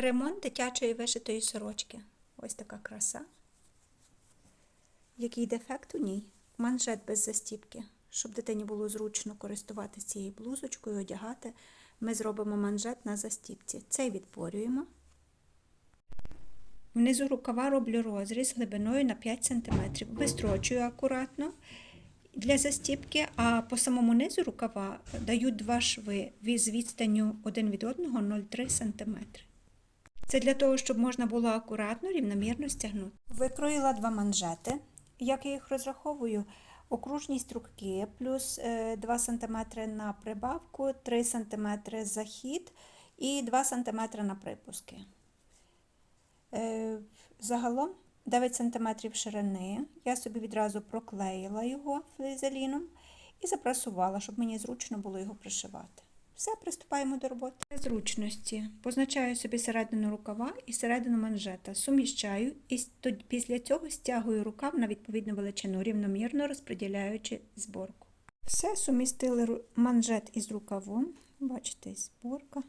Ремонт дитячої вишитої сорочки. Ось така краса. Який дефект у ній? Манжет без застіпки. Щоб дитині було зручно користуватися цією блузочкою, одягати, ми зробимо манжет на застіпці. Цей відпорюємо. Внизу рукава роблю розріз глибиною на 5 см. Вистрочую акуратно для застіпки, а по самому низу рукава даю два шви з відстанню один від одного 0,3 см. Це для того, щоб можна було акуратно, рівномірно стягнути. Викроїла два манжети. Як я їх розраховую? Окружність руки плюс е, 2 см на прибавку, 3 см захід і 2 см на припуски. Е, Загалом 9 см ширини. Я собі відразу проклеїла його флизеліном і запрасувала, щоб мені зручно було його пришивати. Все, приступаємо до роботи. Зручності позначаю собі середину рукава і середину манжета, суміщаю і після цього стягую рукав на відповідну величину, рівномірно розподіляючи зборку. Все, сумістили манжет із рукавом. Бачите, зборка.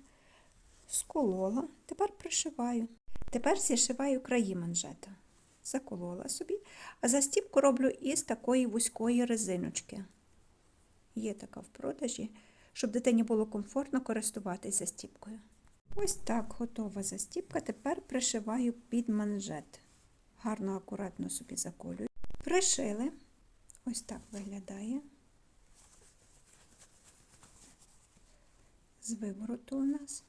Сколола. Тепер пришиваю. Тепер зішиваю краї манжета. Заколола собі, а застіпку роблю із такої вузької резиночки. Є така в продажі, щоб дитині було комфортно користуватися застіпкою. Ось так готова застіпка. Тепер пришиваю під манжет. Гарно, акуратно собі заколюю. Пришили. Ось так виглядає. З вивороту у нас.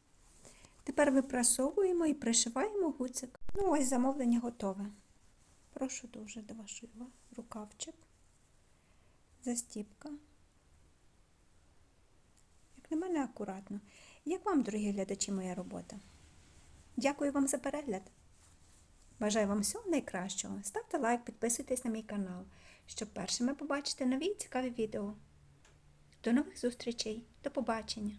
Тепер випрасовуємо і пришиваємо гуцик. Ну, ось замовлення готове. Прошу дуже до вашої. Рукавчик, застіпка. Акуратно. Як вам, дорогі глядачі, моя робота? Дякую вам за перегляд. Бажаю вам всього найкращого. Ставте лайк, підписуйтесь на мій канал, щоб першими побачити нові цікаві відео. До нових зустрічей. До побачення!